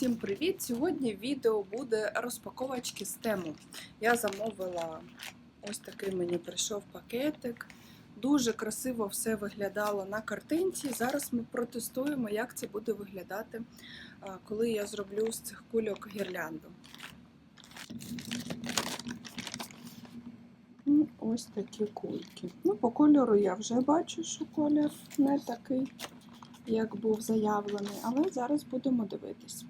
Всім привіт! Сьогодні відео буде розпаковочки з тему. Я замовила ось такий мені прийшов пакетик. Дуже красиво все виглядало на картинці. Зараз ми протестуємо, як це буде виглядати, коли я зроблю з цих кульок гірлянду. Ось такі кульки. Ну, по кольору я вже бачу, що колір не такий, як був заявлений, але зараз будемо дивитись.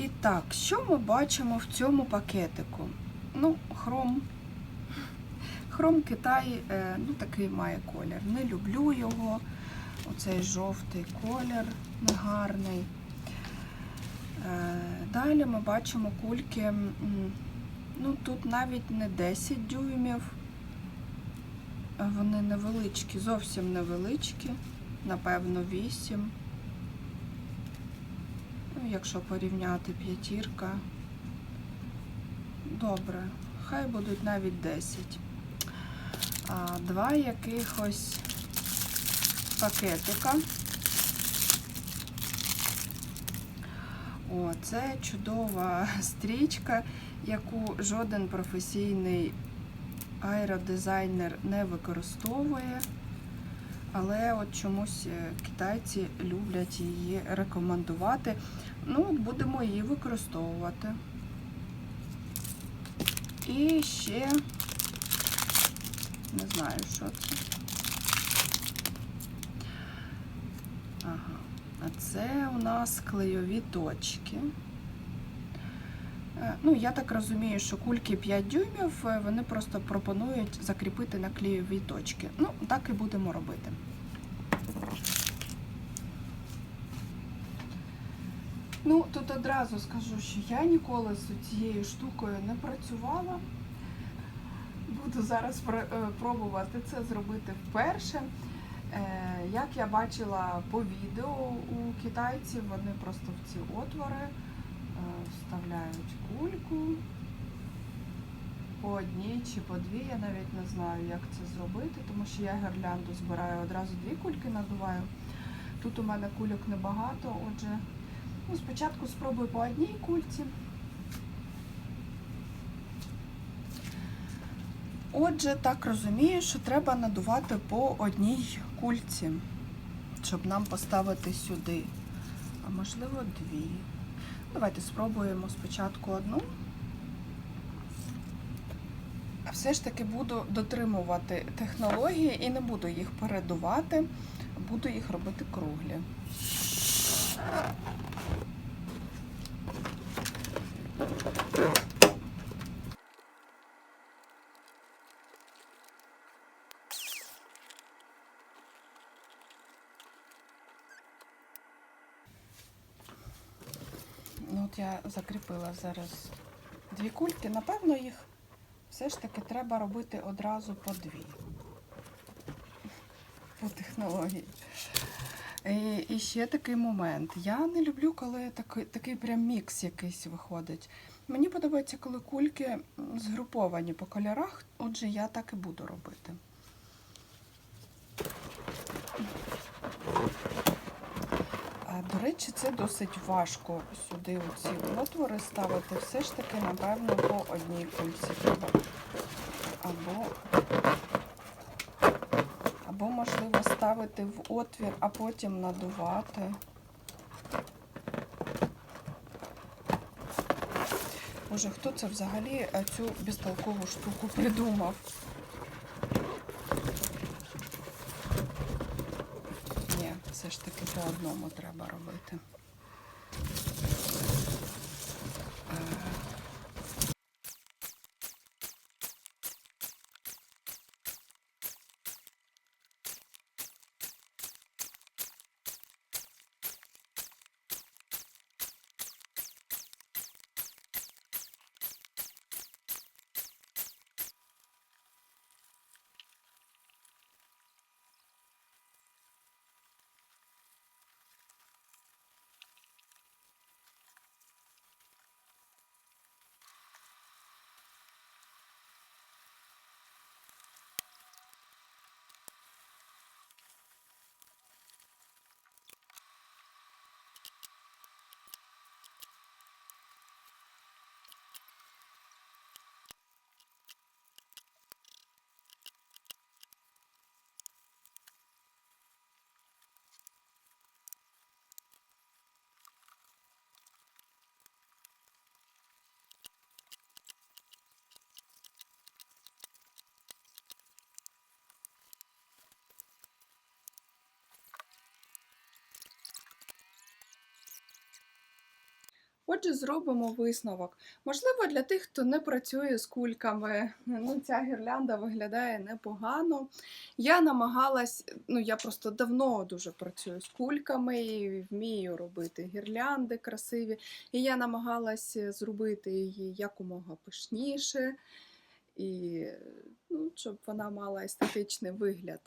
І так, що ми бачимо в цьому пакетику? Ну, хром. Хром Китай е, ну, такий має колір. Не люблю його. Оцей жовтий колір негарний. Е, Далі ми бачимо кульки. Ну, тут навіть не 10 дюймів. Вони невеличкі, зовсім невеличкі, напевно, 8. Ну, якщо порівняти п'ятірка. Добре, хай будуть навіть 10. А, Два якихось пакетика. О, це чудова стрічка, яку жоден професійний аеродизайнер не використовує. Але от чомусь е, китайці люблять її рекомендувати. Ну, будемо її використовувати. І ще не знаю, що це. Ага. А це у нас клейові точки. Е, Ну, я так розумію, що кульки 5 дюймів, е, вони просто пропонують закріпити на клеєві точки. Ну, так і будемо робити. Ну, тут одразу скажу, що я ніколи з цією штукою не працювала. Буду зараз е, пробувати це зробити вперше. Як я бачила по відео у китайців, вони просто в ці отвори вставляють кульку по одній чи по дві. Я навіть не знаю, як це зробити, тому що я гірлянду збираю одразу дві кульки надуваю. Тут у мене кульок небагато, отже, ну, спочатку спробую по одній кульці. Отже, так розумію, що треба надувати по одній кульці, щоб нам поставити сюди. А можливо, дві. Давайте спробуємо спочатку одну. Все ж таки буду дотримувати технології і не буду їх передувати, буду їх робити круглі. Thank от я закріпила зараз дві кульки. Напевно, їх все ж таки треба робити одразу по дві. По технології. І, і ще такий момент. Я не люблю, коли такий, такий прям мікс якийсь виходить. Мені подобається, коли кульки згруповані по кольорах, отже, я так і буду робити. До речі, це досить важко сюди оці отвори ставити. Все ж таки, напевно, по одній кульці треба. Або, або можливо, ставити в отвір, а потім надувати. Боже, хто це взагалі е, цю безтолкову штуку придумав? Ж таки по одному треба робити. Отже, зробимо висновок. Можливо, для тих, хто не працює з кульками, ну, ця гірлянда виглядає непогано. Я намагалась, ну я просто давно дуже працюю з кульками і вмію робити гірлянди красиві. І я намагалась зробити її якомога пишніше, і ну, щоб вона мала естетичний вигляд.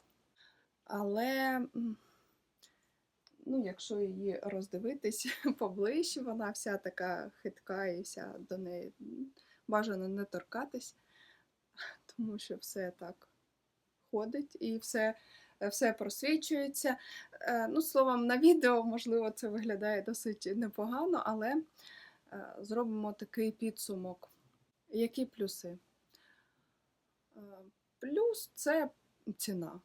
Але ну, якщо її роздивитись поближче, вона вся така хитка і вся до неї бажано не торкатись, тому що все так ходить і все, все просвічується. Е, Ну, словом, на відео, можливо, це виглядає досить непогано, але е, зробимо такий підсумок. Які плюси? Е, Плюс це ціна.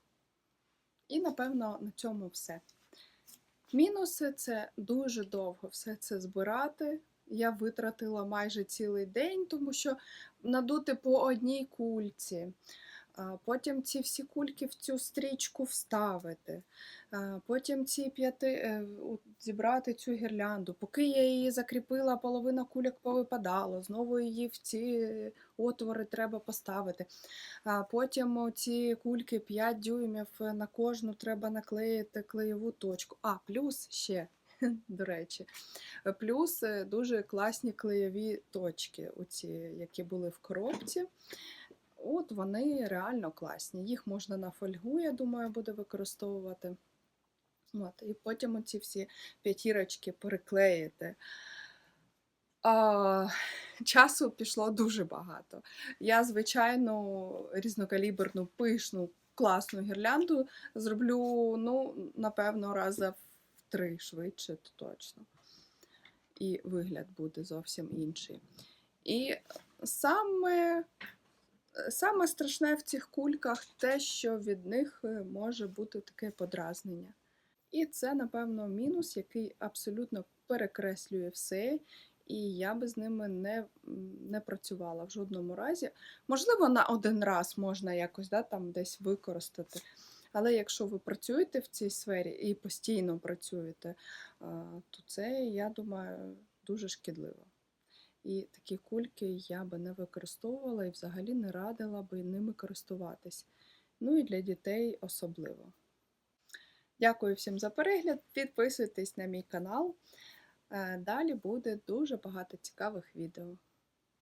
І, напевно, на цьому все. Мінуси це дуже довго все це збирати. Я витратила майже цілий день, тому що надути по одній кульці, потім ці всі кульки в цю стрічку вставити, потім ці п'яти е, зібрати цю гірлянду. Поки я її закріпила, половина кульок повипадало, знову її в ці отвори треба поставити. Потім ці кульки 5 дюймів е, на кожну треба наклеїти клеєву точку. А, плюс ще, до речі, плюс е, дуже класні клеєві точки, оці, які були в коробці. От вони реально класні. Їх можна на фольгу, я думаю, буде використовувати. От, і потім оці всі п'ятірочки переклеїти. А, часу пішло дуже багато. Я, звичайно, різнокаліберну, пишну, класну гірлянду зроблю, ну, напевно, раза в три швидше, то точно. І вигляд буде зовсім інший. І саме, саме страшне в цих кульках те, що від них е, може бути таке подразнення. І це, напевно, мінус, який абсолютно перекреслює все, і я би з ними не, не працювала в жодному разі. Можливо, на один раз можна якось да, там десь використати. Але якщо ви працюєте в цій сфері і постійно працюєте, то це, я думаю, дуже шкідливо. І такі кульки я би не використовувала і взагалі не радила би ними користуватись. Ну і для дітей особливо. Дякую всім за перегляд. Підписуйтесь на мій канал. Е, Далі буде дуже багато цікавих відео.